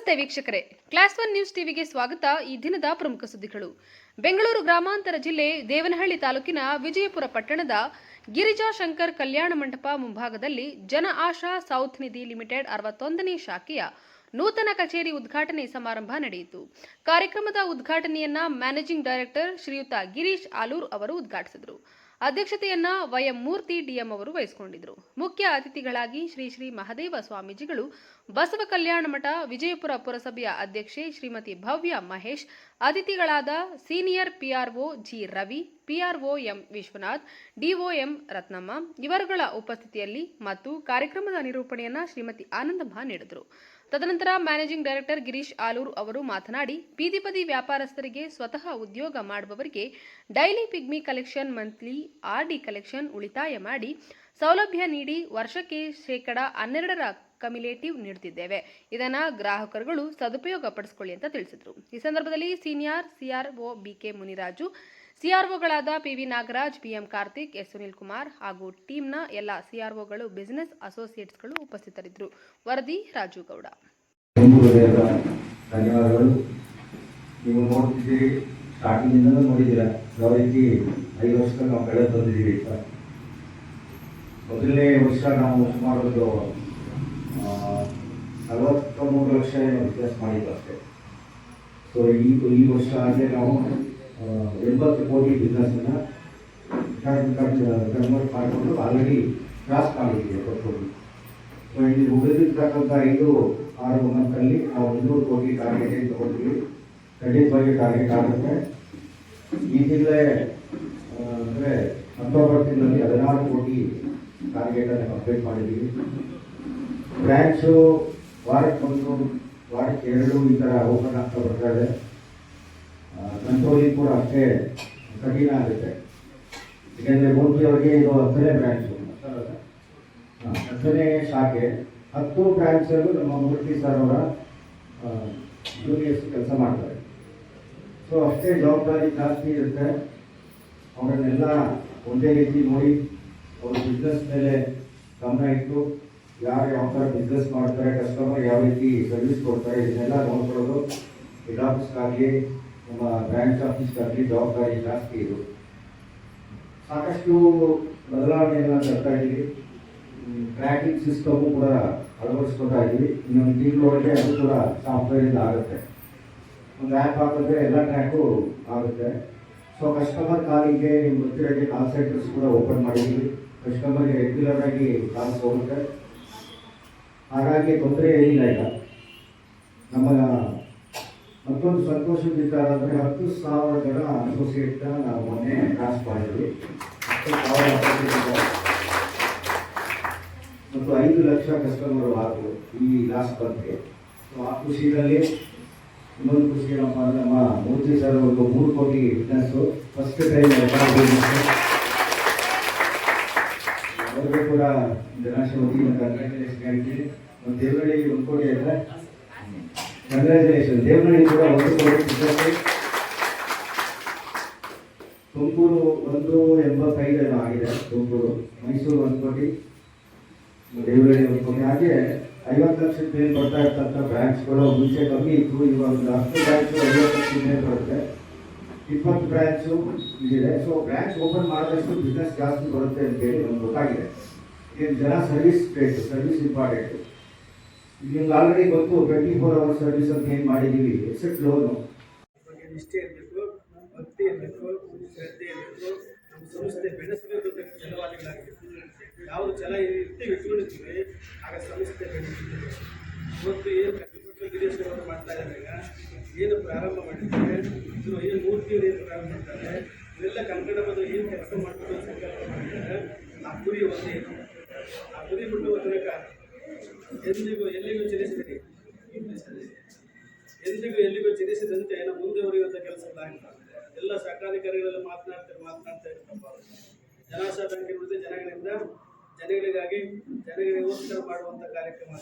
ನಮಸ್ತೆ ವೀಕ್ಷಕರೇ. Class one news ಟಿವಿಗೆ ಸ್ವಾಗತ. ಈ ದಿನದ ಪ್ರಮುಖ ಸುದ್ದಿಗಳು. ಬೆಂಗಳೂರು ಗ್ರಾಮಾಂತರ ಜಿಲ್ಲೆ ದೇವನಹಳ್ಳಿ ತಾಲೂಕಿನ ವಿಜಯಪುರ ಪಟ್ಟಣದ ಗಿರಿಜಾ ಶಂಕರ್ ಕಲ್ಯಾಣ ಮಂಟಪ ಮುಂಭಾಗದಲ್ಲಿ ಜನ ಆಶಾ ಸೌತ್ ನಿಧಿ ಲಿಮಿಟೆಡ್ ಅರವತ್ತೊಂದನೇ ಶಾಖೆಯ ನೂತನ ಕಚೇರಿ ಉದ್ಘಾಟನೆ ಸಮಾರಂಭ ನಡೆಯಿತು. ಕಾರ್ಯಕ್ರಮದ ಉದ್ಘಾಟನೆಯನ್ನ ಮ್ಯಾನೇಜಿಂಗ್ ಡೈರೆಕ್ಟರ್ ಶ್ರೀಯುತ ಗಿರೀಶ್ ಆಲೂರ್ ಅವರು ಉದ್ಘಾಟಿಸಿದರು. ಅಧ್ಯಕ್ಷತೆಯನ್ನ ವೈಎಂ ಮೂರ್ತಿ ಡಿಎಂ ಅವರು ವಹಿಸಿಕೊಂಡಿದ್ದರು. ಮುಖ್ಯ ಅತಿಥಿಗಳಾಗಿ ಶ್ರೀ ಶ್ರೀ ಮಹದೇವ ಸ್ವಾಮೀಜಿಗಳು, ಬಸವ ಕಲ್ಯಾಣ ಮಠ, ವಿಜಯಪುರ ಪುರಸಭೆಯ ಅಧ್ಯಕ್ಷೆ Shrimati Bhavya Mahesh, ಅತಿಥಿಗಳಾದ senior P R O G Ravi, P R O M Vishwanath D O M Ratnamma, ಇವರುಗಳ ಉಪಸ್ಥಿತಿಯಲ್ಲಿ ಮತ್ತು ಕಾರ್ಯಕ್ರಮದ ನಿರೂಪಣೆಯನ್ನ ಶ್ರೀಮತಿ ಆನಂದಮ್ಮ ನೀಡಿದರು. ತದನಂತರ ಮ್ಯಾನೇಜಿಂಗ್ ಡೈರೆಕ್ಟರ್ ಗಿರೀಶ್ ಆಲೂರು ಅವರು ಮಾತನಾಡಿ ಬೀದಿ ಬದಿ ವ್ಯಾಪಾರಸ್ಥರಿಗೆ ಸ್ವತಃ ಉದ್ಯೋಗ ಮಾಡುವವರಿಗೆ daily pigmy collection monthly R D collection ಉಳಿತಾಯ ಮಾಡಿ ಸೌಲಭ್ಯ ನೀಡಿ ವರ್ಷಕ್ಕೆ ಶೇಕಡ ಹನ್ನೆರಡರ ಕಮಿಲೇಟಿವ್ ನೀಡುತ್ತಿದ್ದೇವೆ. ಇದನ್ನ ಗ್ರಾಹಕರುಗಳು ಸದುಪಯೋಗ ಪಡಿಸಿಕೊಳ್ಳಿ ಅಂತ ತಿಳಿಸಿದರು. ಈ ಸಂದರ್ಭದಲ್ಲಿ senior C R O B K Muniraju ಸಿಆರ್ಒಗಳಾದ P V Nagaraj B M Karthik, S Sunil Kumar ಹಾಗೂ ಟೀಮ್ನ ಎಲ್ಲ ಸಿಆರ್ಒಗಳು ಬಿಸಿನೆಸ್ ಅಸೋಸಿಯೇಟ್ಸ್ಗಳು ಉಪಸ್ಥಿತರಿದ್ದರು. ವರದಿ ರಾಜು ಗೌಡ ತುಂಬ ಧನ್ಯವಾದಗಳು. ನೀವು ನೋಡ್ತಿದ್ದೀರಿ ಸ್ಟಾರ್ಟಿಂಗಿಂದಲೂ ನೋಡಿದ್ದೀರಾ? ಯಾವ ರೀತಿ ಐದು ವರ್ಷಕ್ಕೆ ನಾವು ಬೆಳೆದು ಬಂದಿದ್ದೀವಿ ಅಂತ ಮೊದಲನೇ ವರ್ಷ ನಾವು ಸುಮಾರು ಒಂದು ನಲವತ್ತ ಮೂರು ಲಕ್ಷ ಏನೋ ವ್ಯತ್ಯಾಸ ಮಾಡಿದ್ದು ಅಷ್ಟೇ. ಸೊ ಈ ಈ ವರ್ಷ ಆದರೆ ನಾವು ಎಂಬತ್ತು ಕೋಟಿ ಬಿಸ್ನೆಸ್ಸನ್ನು ಕನ್ವರ್ಟ್ ಮಾಡಿಕೊಂಡು ಆಲ್ರೆಡಿ ಕ್ರಾಸ್ ಮಾಡಿದ್ದೀವಿ ಕೋಟಿ ಇಲ್ಲಿ ಉಳಿದಿರ್ತಕ್ಕಂಥ ಐದು, ಆರು ಮಂತಲ್ಲಿ ನಾವು ಇನ್ನೂರು ಕೋಟಿ ಟಾರ್ಗೆಟ್ ತಗೊಂಡ್ವಿ. ಖಂಡಿತವಾಗಿ ಟಾರ್ಗೆಟ್ ಆಗುತ್ತೆ. ಈ ತಿಂಗಳೇ ಅಂದರೆ ಅಕ್ಟೋಬರ್ ತಿಂಗಳಲ್ಲಿ ಹದಿನಾರು ಕೋಟಿ ಟಾರ್ಗೆಟನ್ನು ಕಂಪ್ಲೀಟ್ ಮಾಡಿದ್ದೀವಿ ಬ್ರ್ಯಾಂಚು ವಾರಕ್ಕೆ ಒಂದು, ವಾರಕ್ಕೆ ಎರಡು ಈ ಥರ ಓಪನ್ ಆಗ್ತಾ ಬರ್ತಾ ಇದೆ. ಕಂಟ್ರೋಲಿಂಗ್ ಕೂಡ ಅಷ್ಟೇ ಕಠಿಣ ಆಗುತ್ತೆ. ಯಾಕೆಂದರೆ ಮೋದಿ ಅವರಿಗೆ ಇದು ಹತ್ತನೇ ಬ್ರ್ಯಾಂಚು ಹತ್ತನೇ ಶಾಖೆ, ಹತ್ತು ಬ್ರಾಂಚಲ್ಲೂ ನಮ್ಮ ಮೂರ್ತಿ ಸರ್ ಅವರ ಜೂನಿಯರ್ಸ್ ಕೆಲಸ ಮಾಡ್ತಾರೆ. ಸೊ ಅಷ್ಟೇ ಜವಾಬ್ದಾರಿ ಜಾಸ್ತಿ ಇರುತ್ತೆ. ಅವರನ್ನೆಲ್ಲ ಒಂದೇ ರೀತಿ ನೋಡಿ ಅವ್ರ ಬಿಸ್ನೆಸ್ ಮೇಲೆ ಗಮನ ಇಟ್ಟು ಯಾರು ಯಾವ ಥರ ಬಿಸ್ನೆಸ್ ಮಾಡ್ತಾರೆ ಕಸ್ಟಮರ್ ಯಾವ ರೀತಿ ಸರ್ವಿಸ್ ಕೊಡ್ತಾರೆ, ಇದನ್ನೆಲ್ಲ ನೋಡ್ಕೊಳ್ಳೋದು ಹೆಡ್ ಆಫೀಸ್ಗಾಗಲಿ ನಮ್ಮ ಬ್ರಾಂಚ್ ಆಫೀಸ್ಗಾಗಲಿ ಜವಾಬ್ದಾರಿ ಜಾಸ್ತಿ ಇದು ಸಾಕಷ್ಟು ಬದಲಾವಣೆಯನ್ನು ತರ್ತಾ ಇದ್ದೀವಿ. ಟ್ರ್ಯಾಕಿಂಗ್ ಸಿಸ್ಟಮು ಕೂಡ ಇದ್ದೀವಿ ಇನ್ನೊಂದು ತಿಂಗಳೊಳಗೆ ಅದು ಕೂಡ ಸಾಫ್ಟ್ವೇರಿಂದ ಆಗುತ್ತೆ. ಒಂದು ಆ್ಯಪ್ ಹಾಕಿದ್ರೆ ಎಲ್ಲ ಟ್ರ್ಯಾಕು ಆಗುತ್ತೆ. ಸೊ ಕಸ್ಟಮರ್ ಕಾಲಿಗೆ ನಿಮ್ಮ ಗೊತ್ತಿರೋಕ್ಕೆ ಕಾಲ್ ಸೆಂಟರ್ಸ್ ಕೂಡ ಓಪನ್ ಮಾಡಿದ್ದೀವಿ. ಕಸ್ಟಮರ್ಗೆ ರೆಗ್ಯುಲರ್ ಆಗಿ ಕಾಲ್ಸ್ ಹೋಗುತ್ತೆ. ಹಾಗಾಗಿ ತೊಂದರೆ ಏನಿಲ್ಲ ಈಗ. ನಮ್ಮ ಮತ್ತೊಂದು ಸಂತೋಷದ ವಿಚಾರ ಅಂದರೆ ಹತ್ತು ಸಾವಿರ ಜನ ಅಸೋಸಿಯೇಟ್ನ ನಾವು ಮೊನ್ನೆ ಕ್ರಾಸ್ ಮಾಡಿದ್ವಿ. ಹತ್ತು ಮತ್ತು ಐದು ಲಕ್ಷ ಕಸ್ಟಮರ್ ಆದರು ಈ ಲಾಸ್ಟ್ ಬಂದ್ಗೆ ಸೊ ಆ ಖುಷಿಯಲ್ಲಿ ಇನ್ನೊಂದು ಖುಷಿ ಏನಪ್ಪ ಅಂದರೆ ನಮ್ಮ ಮೂರ್ತಿ ಸರ್ ಒಂದು ಮೂರು ಕೋಟಿ ಬಿಸ್ನೆಸ್ಸು ಫಸ್ಟ್ ಟೈಮ್ ಅವ್ರಿಗೆ ಕೂಡ ಜನಾಶ ವತಿಯಿಂದ ಕಂಗ್ರ್ಯಾಚುಲೇಷನ್ ಹೇಳ್ತೀನಿ. ಮತ್ತು ದೇವರಳ್ಳಿ ಒಂದು ಕೋಟಿ ಅಂದರೆ ಕಂಗ್ರ್ಯಾಚುಲೇಷನ್ ದೇವರಳ್ಳಿ ಕೂಡ ಒಂದು ಕೋಟಿ ಬಿಸ್ನೆಸ್ ತುಮಕೂರು ಒಂದು ಎಂಬತ್ತೈದು ಏನೋ ಆಗಿದೆ ತುಮಕೂರು ಮೈಸೂರು ಒಂದು ಕೋಟಿ ದೇವರಳ್ಳಿ ಕಮ್ಮಿ ಹಾಗೆ ಐವತ್ತು ಲಕ್ಷದ ಮೇಲೆ ಬರ್ತಾ ಇರ್ತಕ್ಕಂಥ ಬ್ರ್ಯಾಂಚ್ಗಳು ಮುಂಚೆ ಕಮ್ಮಿ ಇತ್ತು. ಇವಾಗ ಒಂದು ಹತ್ತು ಬ್ರ್ಯಾಂಚು ಐವತ್ತು ಲಕ್ಷ ಮೇಲೆ ಬರುತ್ತೆ ಇಪ್ಪತ್ತು ಬ್ರ್ಯಾಂಚು ಇದಿದೆ ಸೊ ಬ್ರ್ಯಾಂಚ್ ಓಪನ್ ಮಾಡಿದಷ್ಟು ಬಿಸ್ನೆಸ್ ಜಾಸ್ತಿ ಬರುತ್ತೆ ಅಂತೇಳಿ ನಮ್ಗೆ ಗೊತ್ತಾಗಿದೆ. ಇದು ಜನ ಸರ್ವಿಸ್ ಬೇಕು ಸರ್ವಿಸ್ ಇಂಪಾರ್ಟೆಂಟ್ ನಿಮ್ಗೆ ಆಲ್ರೆಡಿ ಗೊತ್ತು ಟ್ವೆಂಟಿ ಫೋರ್ ಅವರ್ ಸರ್ವಿಸ್ ಅಂತ ಏನು ಮಾಡಿದ್ದೀವಿ ಎಕ್ಸೆಪ್ಟ್ ಲೋನು ನಿಷ್ಠೆ ಇರಬೇಕು? ಭಕ್ತಿ ಇರಬೇಕು, ಶ್ರದ್ಧೆ ಇರಬೇಕು, ನಮ್ಮ ಸಂಸ್ಥೆ ಬೆಳೆಸಬೇಕು ಅಂತ ಛಲವಾದಿಗಳಾಗಬೇಕು ಯಾವುದು ಛಲ ಇರ್ತೀವಿ ಇಟ್ಕೊಂಡಿರ್ತೀವಿ ಆಗ ಸಂಸ್ಥೆ ಬೆಳೆಯುತ್ತದೆ ಇವತ್ತು ಏನು ಕಷ್ಟಪಟ್ಟು ಗಿರೀಶ್ ಅವರು ಮಾಡ್ತಾ ಇದ್ದಾರೆ ಈಗ ಏನು ಪ್ರಾರಂಭ ಮಾಡಿದ್ದಾರೆ. ಇದು ಏನು ಮೂರ್ತಿಯವರು ಏನು ಪ್ರಾರಂಭ ಮಾಡ್ತಾರೆ? ಇವೆಲ್ಲ ಕನ್ನಡ ಬಂದು ಏನು ಕೆಲಸ ಮಾಡಬೇಕು ಸಂಕಲ್ಪ ಮಾಡಿದ್ದಾರೆ ಆ ಗುರಿ ಒಂದೇ. ಆ ಗುರಿ ಬಿಟ್ಟು ತನಕ ಎಂದಿಗೂ ಎಲ್ಲಿಗೂ ಚಲಿಸ್ತೀರಿ ಎಂದಿಗೂ ಎಲ್ಲಿಗೂ ಚಲಿಸಿದಂತೆ ನಾವು ಮುಂದೆ ಉರಿಯುವಂಥ ಕೆಲಸ ಇಲ್ಲ ಎಲ್ಲ ಸರ್ಕಾಧಿಕಾರಿಗಳೆಲ್ಲ ಮಾತನಾಡ್ತಾರೆ, ಮಾತನಾಡ್ತಾ ಇರ್ತಪ್ಪ ಜನಾಶಾ ಬ್ಯಾಂಕ್ ಇರುವುದು ಜನಗಳಿಂದ ಜನಗಳಿಗಾಗಿ ಜನಗಳಿಗೋಸ್ಕರ ಮಾಡುವಂಥ ಕಾರ್ಯಕ್ರಮ